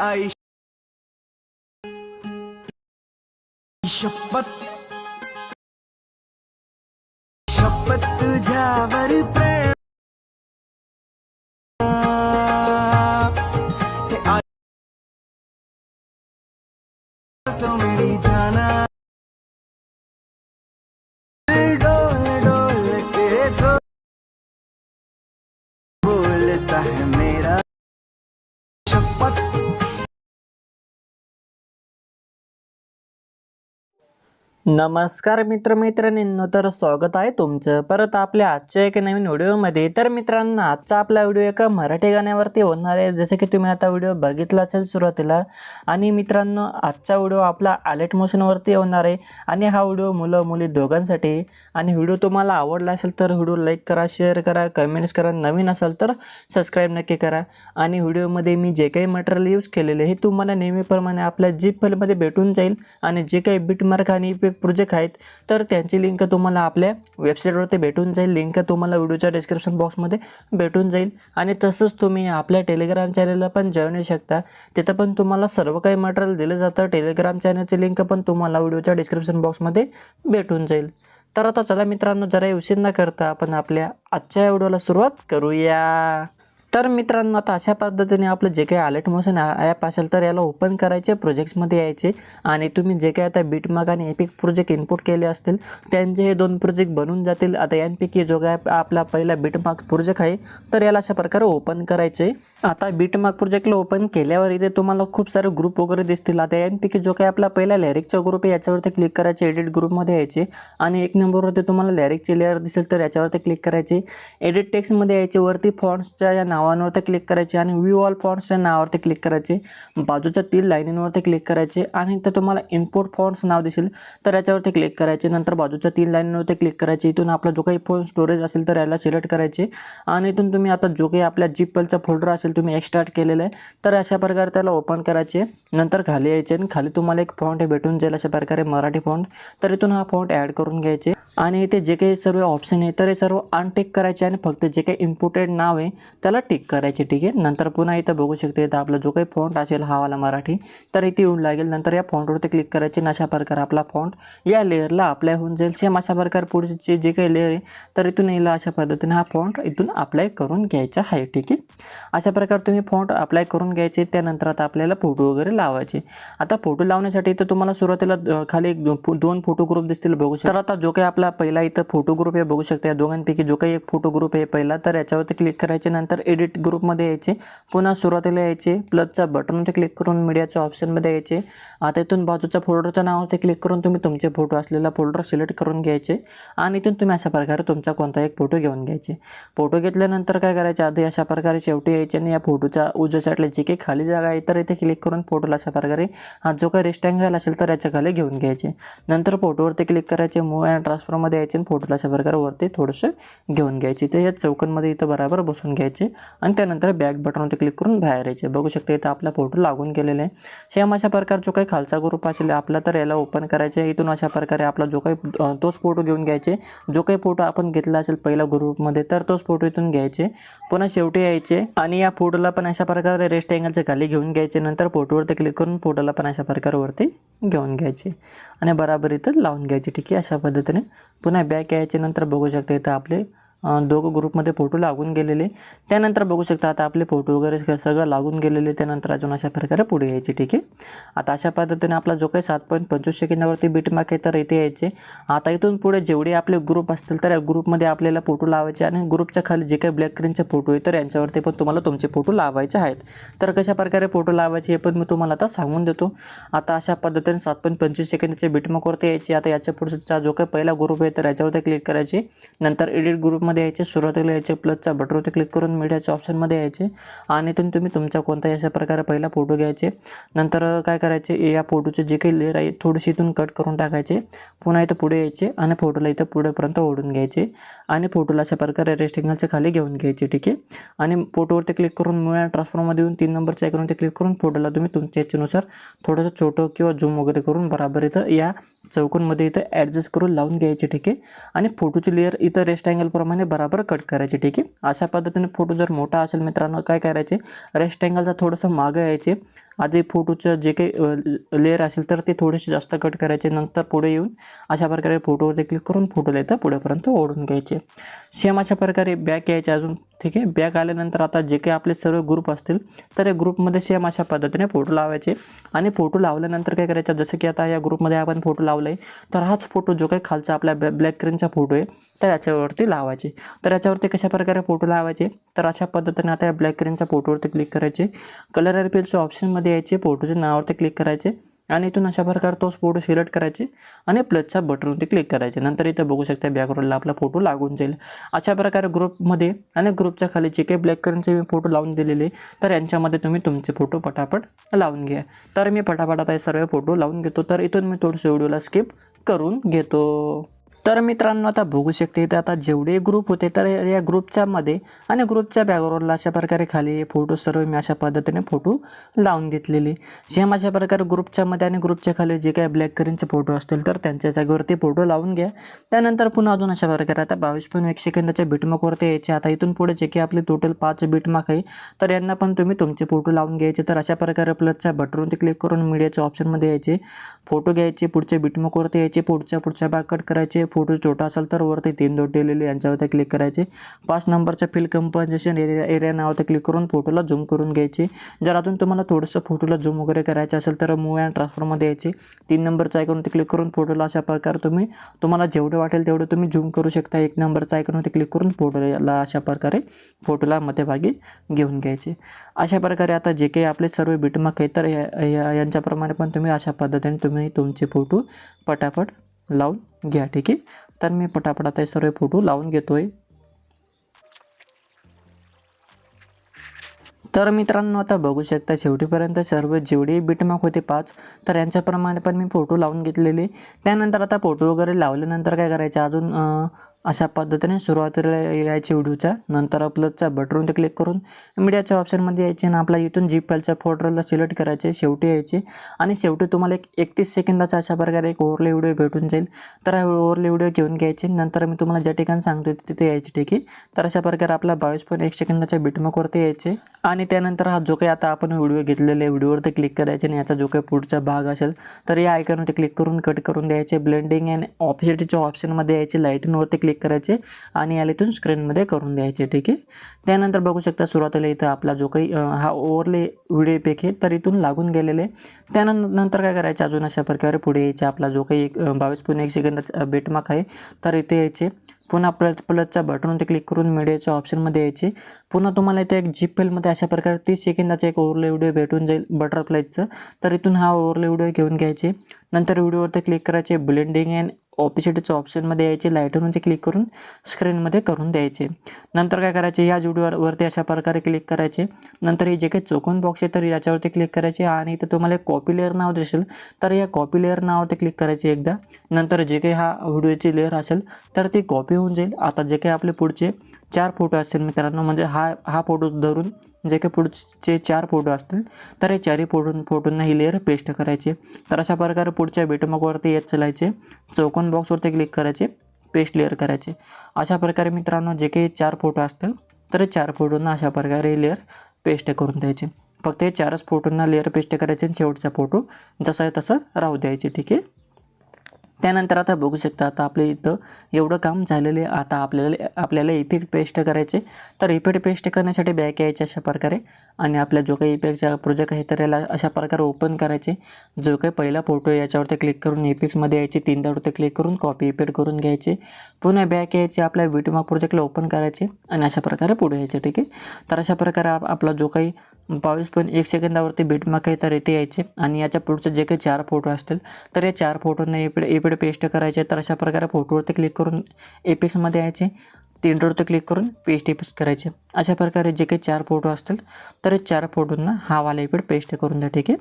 आई शपथ शपथ तुझ्यावर नमस्कार मित्रमैत्रिणींनो तर स्वागत आहे तुमचं. परत आपल्या आजच्या एका नवीन व्हिडिओमध्ये. तर मित्रांनो आजचा आपला व्हिडिओ एका मराठी गाण्यावरती होणार आहे. जसं की तुम्ही आता व्हिडिओ बघितला असेल सुरुवातीला. आणि मित्रांनो आजचा व्हिडिओ आपला आलेट मोशनवरती होणार आहे. आणि हा व्हिडिओ मुलं मुली दोघांसाठी. आणि व्हिडिओ तुम्हाला आवडला असेल तर व्हिडिओ लाईक करा शेअर करा कमेंट्स करा. नवीन असाल तर सबस्क्राईब नक्की करा. आणि व्हिडिओमध्ये मी जे काही मटेरियल यूज केलेले हे तुम्हाला नेहमीप्रमाणे आपल्या जीप फलमध्ये भेटून जाईल. आणि जे काही बिटमार्क आणि प्रोजेक्ट आहेत तर त्यांची लिंक तुम्हाला आपल्या वेबसाईटवरती भेटून जाईल. लिंक तुम्हाला व्हिडिओच्या डिस्क्रिप्शन बॉक्समध्ये भेटून जाईल. आणि तसंच तुम्ही आपल्या टेलिग्राम चॅनलला पण जॉईन होऊ शकता. तिथं पण तुम्हाला सर्व काही मटेरियल दिलं जातं. टेलिग्राम चॅनलची लिंक पण तुम्हाला व्हिडिओच्या डिस्क्रिप्शन बॉक्समध्ये भेटून जाईल. तर आता चला मित्रांनो जरा उशीर न करता आपण आपल्या आजच्या व्हिडिओला सुरुवात करूया. तर मित्रांनो आता अशा पद्धतीने आपलं जे काही अलर्ट मोशन ॲप असेल तर याला ओपन करायचे प्रोजेक्ट्समध्ये यायचे. आणि तुम्ही जे काही आता बीटमार्क आणि एपिक प्रोजेक्ट इनपुट केले असतील त्यांचे हे दोन प्रोजेक्ट बनून जातील. आता यांपैकी जो काय आपला पहिला बीटमार्क प्रोजेक्ट आहे तर याला अशा प्रकारे ओपन करायचे. आता बीटमार्क प्रोजेक्टला ओपन केल्यावर इथे तुम्हाला खूप सारे ग्रुप वगैरे दिसतील. आता यांपैकी जो काही आपला पहिला लॅरिकचा ग्रुप आहे याच्यावरती क्लिक करायचे एडिट ग्रुपमध्ये यायचे. आणि एक नंबरवरती तुम्हाला लॅरिकचे लेअर दिसेल तर याच्यावरती क्लिक करायचे. एडिट टेक्स्टमध्ये यायचे वरती फॉन्ट्सच्या या नावांवरती क्लिक करायचे आणि व्ह्यू ऑल फॉन्ट्सच्या नावावरती क्लिक करायचे. बाजूच्या तीन लाईनींवरती क्लिक करायचे आणि इथं तुम्हाला इम्पोर्ट फॉन्ट्स नाव दिसेल तर याच्यावरती क्लिक करायचे. नंतर बाजूच्या तीन लाईनीवरती क्लिक करायचे. इथून आपला जो काही फोन स्टोरेज असेल तर याला सिलेक्ट करायचे. आणि इथून तुम्ही आता जो काही आपल्या जिपलचा फोल्डर असेल तुम्ही एक्सट्राक्ट केलेलं आहे. तर अशा प्रकारे त्याला ओपन करायचे. नंतर खाली यायचे आणि खाली तुम्हाला एक फॉन्ट भेटून जाईल अशा प्रकारे मराठी फॉन्ट तर इथून हा फॉन्ट ॲड करून घ्यायचे. आणि इथे जे काही सर्व ऑप्शन आहे तर हे सर्व अनटिक करायचे आणि फक्त जे काही इम्पोर्टेड नाव आहे त्याला टिक करायचे ठीक आहे? नंतर पुन्हा इथं बघू शकते इथं आपला जो काही फॉन्ट असेल हा वाला मराठी तर इथे येऊन लागेल. नंतर या फॉन्टवरती क्लिक करायचे आणि अशा प्रकारे आपला फॉन्ट या लेअरला अप्लाय होऊन जाईल. सेम अशा प्रकारे पुढचे जे काही लेअर आहे तर इथून येईल अशा पद्धतीने हा फॉन्ट इथून अप्लाय करून घ्यायचा आहे ठीक आहे? अशा प्रकारे तुम्ही फॉन्ट अप्लाय करून घ्यायचे त्यानंतर आता आपल्याला फोटो वगैरे लावायचे. आता फोटो लावण्यासाठी इथं तुम्हाला सुरुवातीला खाली एक दोन फोटो ग्रुप दिसतील बघू शकता. तर आता जो काही आपला पहिला इथं फोटो ग्रुप आहे बघू शकता. या दोघांपैकी जो काही एक फोटो ग्रुप आहे पहिला तर याच्यावरती क्लिक करायचे. नंतर एडिट ग्रुपमध्ये यायचे. पुन्हा सुरुवातीला यायचे. प्लसचा बटनवरती क्लिक करून मीडियाच्या ऑप्शनमध्ये यायचे. आता इथून बाजूच्या फोल्डरच्या नावावरती क्लिक करून तुम्ही तुमचे फोटो असलेला फोल्डर सिलेक्ट करून घ्यायचे. आणि इथून तुम्ही अशा प्रकारे तुमचा कोणता एक फोटो घेऊन घ्यायचे. फोटो घेतल्यानंतर काय करायचे? आधी अशा प्रकारे शेवटी यायचे आणि या फोटोच्या उजव्या साईडला जी काही खाली जागा आहे तर इथे क्लिक करून फोटोला अशा प्रकारे हा जो काही रेस्टँगल असेल तर याच्या खाली घेऊन घ्यायचे. नंतर फोटोवरती क्लिक करायचे. मूव अँड ट्रान्सफरमध्ये यायचे आणि फोटोला अशा प्रकारे वरती थोडंसं घेऊन घ्यायचे. ते या चौकांमध्ये इथं बरोबर बसून घ्यायचे आणि त्यानंतर बॅक बटनवरती क्लिक करून बाहेर यायचे. बघू शकता इथं आपला फोटो लागून गेलेला आहे. सेम अशा प्रकार जो काही खालचा ग्रुप असेल आपला तर याला ओपन करायचे आहे. इथून अशा प्रकारे आपला जो काही तोच फोटो घेऊन घ्यायचे. जो काही फोटो आपण घेतला असेल पहिल्या ग्रुपमध्ये तर तोच फोटो इथून घ्यायचे. पुन्हा शेवटी यायचे आणि या फोटोला पण अशा प्रकारे रेस्ट अँगलच्या खाली घेऊन घ्यायचे. नंतर फोटोवरती क्लिक करून फोटोला पण अशा प्रकारे वरती घेऊन घ्यायचे आणि बराबर इथं लावून घ्यायचे. ठीक आहे? अशा पद्धतीने पुन्हा बॅक यायचे नंतर बघू शकता इथं आपले दोघं ग्रुपमध्ये फोटो लागून गेलेले. त्यानंतर बघू शकता आता आपले फोटो वगैरे सगळं लागून गेलेले. त्यानंतर अजून अशा प्रकारे पुढे यायचे ठीक आहे? आता अशा पद्धतीने आपला जो काही सात पॉईंट पंचवीस सेकंदावरती बीटमार्क आहे तर इथे यायचे. आता इथून पुढे जेवढे आपले ग्रुप असतील तर या ग्रुपमध्ये आपल्याला फोटो लावायचे आणि ग्रुपच्या खाली जे काही ब्लॅक स्क्रीनचे फोटो आहे तर यांच्यावरती पण तुम्हाला तुमचे फोटो लावायचे आहेत. तर कशा प्रकारे फोटो लावायचे हे पण मी तुम्हाला आता सांगून देतो. आता अशा पद्धतीने सात पॉईंट पंचवीस सेकंदाचे बीटमार्कवरती यायचे. आता याच्या पुढचा जो काही पहिला ग्रुप आहे तर याच्यावरती क्लिक करायचे. नंतर एडिट ग्रुपमध्ये यायचे सुरुवातीला यायचे प्लसचा बटनवरती क्लिक करून मीडियाच्या ऑप्शनमध्ये यायचे. आणि इथून तुम्ही तुमचा कोणताही अशा प्रकारे पहिला फोटो घ्यायचे. नंतर काय करायचे या फोटोचे जे काही लेअर आहे थोडीशी इथून कट करून टाकायचे. पुन्हा इथं पुढे यायचे आणि फोटोला इथं पुढेपर्यंत ओढून घ्यायचे. आणि फोटोला अशा प्रकारे रेस्टिंगलच्या खाली घेऊन घ्यायचे ठीक आहे? आणि फोटोवरती क्लिक करून मूळ ट्रान्सफरमध्ये येऊन तीन नंबरच्या आयकॉनवरती क्लिक करून फोटोला तुम्ही तुमच्या इच्छेनुसार थोडंसं छोटं किंवा झूम वगैरे करून बराबर इथं या चौकोनमध्ये इथं ॲडजस्ट करून लावून घ्यायचे ठीक आहे? आणि फोटोची लेअर इथं रेस्ट अँगलप्रमाणे बराबर कट करायचे ठीक आहे? अशा पद्धतीने फोटो जर मोठा असेल मित्रांनो काय करायचे? रेस्ट अँगलचा थोडंसं मागं यायचे. आधी फोटोचं जे काही लेअर असेल तर ते थोडेसे जास्त कट करायचे नंतर पुढे येऊन अशा प्रकारे फोटोवरती क्लिक करून फोटोला इथं पुढेपर्यंत ओढून घ्यायचे. सेम अशा प्रकारे बॅक यायचे अजून ठीक आहे? बॅक आल्यानंतर आता जे काही आपले सर्व ग्रुप असतील तर या ग्रुपमध्ये सेम अशा पद्धतीने फोटो लावायचे. आणि फोटो लावल्यानंतर काय करायचं? जसं की आता या ग्रुपमध्ये आपण फोटो लावला आहे तर हाच फोटो जो काही खालचा आपल्या ब्लॅ ब्लॅक स्क्रीनचा फोटो आहे तर याच्यावरती लावायचे. तर याच्यावरती कशा प्रकारे फोटो लावायचे? तर अशा पद्धतीने आता या ब्लॅक स्क्रीनच्या फोटोवरती क्लिक करायचे. कलर रिपेलच्या ऑप्शनमध्ये यायचे फोटोच्या नावावरती क्लिक करायचे आणि इथून अशा प्रकारे तोच फोटो सिलेक्ट करायचे आणि प्लसच्या बटनवरती क्लिक करायचे. नंतर इथं बघू शकता बॅकग्राऊंडला आपला फोटो लागून जाईल. अशा प्रकारे ग्रुपमध्ये आणि ग्रुपच्या खाली जे काही ब्लॅक कलरचे मी फोटो लावून दिलेले तर यांच्यामध्ये तुम्ही तुमचे फोटो पटापट लावून घ्या. तर मी पटापट आता हे सर्व फोटो लावून घेतो. तर इथून मी थोडंसं व्हिडिओला स्किप करून घेतो. तर मित्रांनो आता बघू शकते इथे आता जेवढे ग्रुप होते तर या ग्रुपच्या मध्ये आणि ग्रुपच्या बॅकग्राऊंडला अशा प्रकारे खाली फोटो सर्व मी अशा पद्धतीने फोटो लावून घेतलेले. सेम अशा प्रकारे ग्रुपच्या मध्ये आणि ग्रुपच्या खाली जे काही ब्लॅक करीनचे फोटो असतील तर त्यांच्या जागेवरती फोटो लावून घ्या. त्यानंतर पुन्हा अजून अशा प्रकारे आता बावीस पण एक सेकंदाच्या बिटमार्कवरती यायचे. आता इथून पुढे जे काही आपले टोटल पाच बिटमार्क आहे तर यांना पण तुम्ही तुमचे फोटो लावून घ्यायचे. तर अशा प्रकारे प्लसच्या बटनवरती क्लिक करून मीडियाच्या ऑप्शनमध्ये यायचे. फोटो घ्यायचे पुढच्या बिटमार्कवरती यायचे पुढच्या पुढच्या भाग कट करायचे फोटो छोटा असेल तर वरती तीन दोट दिलेले यांच्यावरती क्लिक करायचे. पाच नंबरच्या फिल कंपोजिशन एरिया एरिया नावावरती क्लिक करून फोटोला झूम करून घ्यायचे. जर अजून तुम्हाला थोडंसं फोटोला झूम वगैरे करायचं असेल तर मूव अँड ट्रान्सफरमध्ये यायचे. तीन नंबरचा आयकॉनवरती क्लिक करून फोटोला अशा प्रकारे तुम्ही तुम्हाला जेवढे वाटेल तेवढं तुम्ही झूम करू शकता. एक नंबरचा आयकॉनवरती क्लिक करून फोटोला अशा प्रकारे फोटोला मध्यभागी घेऊन घ्यायचे. अशा प्रकारे आता जे काही आपले सर्व बिटमार्क आहे तर या- यांच्याप्रमाणे पण तुम्ही अशा पद्धतीने तुम्ही तुमचे फोटो पटापट लावून घ्या ठीक आहे? तर मी पटापट आता हे सर्व फोटो लावून घेतो आहे तर मित्रांनो आता बघू शकता शेवटीपर्यंत सर्व जेवढे बिटमार्क होते पाच तर यांच्याप्रमाणे पण मी फोटो लावून घेतलेले. त्यानंतर आता फोटो वगैरे लावल्यानंतर काय करायचं? अजून अशा पद्धतीने सुरुवातीला यायचे व्हिडिओच्या नंतर प्लसचा बटरून ते क्लिक करून मीडियाच्या ऑप्शनमध्ये यायचे आणि आपला इथून जी फाईलच्या फोल्डरला सिलेक्ट करायचे शेवटी यायचे. आणि शेवटी तुम्हाला एक एकतीस सेकंदाचा अशा प्रकारे एक ओव्हरले व्हिडिओ भेटून जाईल. तर हा ओव्हरले व्हिडिओ घेऊन घ्यायचे. नंतर मी तुम्हाला ज्या ठिकाणी सांगतो तिथे यायचे ठीक आहे. तर अशा प्रकारे आपला बावीस पॉईंट एक सेकंदाच्या बिटमार्कवरती यायचे. आणि त्यानंतर हा जो काही आता आपण व्हिडिओ घेतलेले व्हिडिओवरती क्लिक करायचे आणि याचा जो काही पुढचा भाग असेल तर या आयकॉनवरती क्लिक करून कट करून द्यायचे. ब्लेंडिंग अँड ऑफिशिटीच्या ऑप्शनमध्ये यायचे. लाईटिंगवरती क्लिक क्लिक करायचे आणि याला इथून स्क्रीनमध्ये करून द्यायचे ठीक आहे? त्यानंतर बघू शकता सुरुवातीला इथं आपला जो काही हा ओवरले व्हिडिओ पेक आहे तर इथून लागून गेलेले त्यानंतर नंतर काय करायचे? अजून अशा प्रकारे पुढे यायचे. आपला जो काही एक, बावीस पूर्ण एक सेकंदाचा बेटमार्क आहे तर इथे यायचे. पुन्हा प्लस प्लसच्या बटनवरती क्लिक करून मीडियाच्या ऑप्शनमध्ये यायचे. पुन्हा तुम्हाला इथे एक जीप फेलमध्ये अशा प्रकारे तीस सेकंदाचा एक ओव्हरले व्हिडिओ भेटून जाईल बटरफ्लायचं तर इथून हा ओव्हरले व्हिडिओ घेऊन घ्यायचे. नंतर व्हिडिओवरती क्लिक करायचे ब्लेंडिंग अँड ऑपिसिटीच्या ऑप्शनमध्ये यायचे लाईटवरती क्लिक करून स्क्रीनमध्ये करून द्यायचे. नंतर काय करायचे ह्या व्हिडिओवरती अशा प्रकारे क्लिक करायचे. नंतर हे जे काही चौकोन बॉक्स आहे तर याच्यावरती क्लिक करायचे आणि इथं तुम्हाला कॉपी लेअर नाव दिसेल. तर या कॉपी लेअर नावावरती क्लिक करायचे एकदा. नंतर जे काही हा व्हिडिओची लेअर असेल तर ती कॉपी होऊन जाईल. आता जे काही आपले पुढचे चार फोटो असतील मित्रांनो म्हणजे हा हा फोटो धरून जे काही पुढचे चार फोटो असतील तर हे चारही फोटो फोटोंना ही लेअर पेस्ट करायचे. तर अशा प्रकारे पुढच्या बेटमार्कवरती येत चालायचे. चौकोन बॉक्सवरती क्लिक करायचे. पेस्ट लेअर करायचे. अशा प्रकारे मित्रांनो जे काही चार फोटो असतील तर चार फोटोंना अशा प्रकारे लेअर पेस्ट करून द्यायचे. फक्त हे चारच फोटोंना लेअर पेस्ट करायचे आणि शेवटचा फोटो जसा आहे तसं राहू द्यायचे ठीक आहे? त्यानंतर आता बघू शकता आता आपल्या इथं एवढं काम झालेलं आहे. आता आपल्याला आपल्याला इफेक्ट पेस्ट करायचे तर इफेक्ट पेस्ट करण्यासाठी बॅक यायचे अशा प्रकारे आणि आपल्या जो काही इफेक्टचा प्रोजेक्ट आहे तर याला अशा प्रकारे ओपन करायचे. जो काही पहिला फोटो याच्यावरती क्लिक करून इफेक्ट्समध्ये यायचे. तीनदावरती क्लिक करून कॉपी इफेक्ट करून घ्यायचे. पुन्हा बॅक यायचे आपल्या विटमा प्रोजेक्टला ओपन करायचे आणि अशा प्रकारे पुढे यायचे ठीक आहे? तर अशा प्रकारे आप- आपला जो काही बावीस पॉईंट एक सेकंदावरती बीटमार्क आहे तर इथे यायचे. आणि याच्या पुढचे जे काही चार फोटो असतील तर या चार फोटोंना इकडे इकडे पेस्ट करायचे. तर अशा प्रकारे फोटोवरती क्लिक करून एपिक्समध्ये यायचे. तीन डोरवरती क्लिक करून पेस्ट एपिक्स करायचे. अशा प्रकारे जे काही चार फोटो असतील तर हे चार फोटोंना हा वाला इकडे पेस्ट करून द्या ठीक आहे?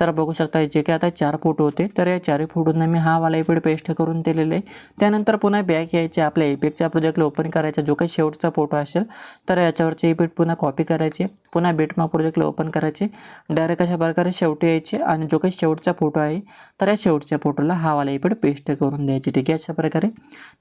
तर बघू शकता जे काही आता चार फोटो होते तर या चारही फोटोंना मी हा वाला इपेड पेस्ट करून दिलेले आहे. त्यानंतर पुन्हा बॅक यायचे आपल्या एपेकच्या प्रोजेक्टला ओपन करायचा जो काही शेवटचा फोटो असेल तर याच्यावरचे इफेक्ट पुन्हा कॉपी करायचे पुन्हा बेटमा प्रोजेक्टला ओपन करायचे. डायरेक्ट अशा प्रकारे शेवटी यायचे आणि जो काही शेवटचा फोटो आहे तर या शेवटच्या फोटोला हा वाला इपेड पेस्ट करून द्यायचे ठीक आहे? अशा प्रकारे.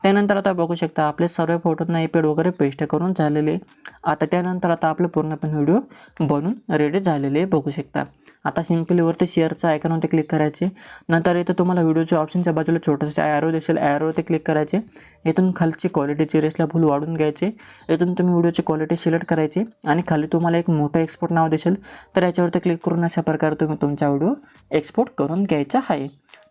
त्यानंतर आता बघू शकता आपले सर्व फोटोंना इपेड वगैरे पेस्ट करून झालेले आहे. आता त्यानंतर आता आपलं पूर्णपणे व्हिडिओ बनून रेडी झालेले आहे बघू शकता. आता सिम्पली वरती शेअरचं आयकॉनवरती क्लिक करायचे. नंतर इथं तुम्हाला व्हिडिओच्या ऑप्शनच्या बाजूला छोटंसं ॲरो दिसेल ॲरोवरती क्लिक करायचे. इथून खालची क्वालिटीची रेसला फुल वाढून घ्यायचे. इथून तुम्ही व्हिडिओची क्वालिटी सिलेक्ट करायची आणि खाली तुम्हाला एक मोठं एक्सपोर्ट नाव दिसेल. तर याच्यावरती क्लिक करून अशा प्रकारे तुम्ही तुमचा व्हिडिओ एक्सपोर्ट करून घ्यायचा आहे.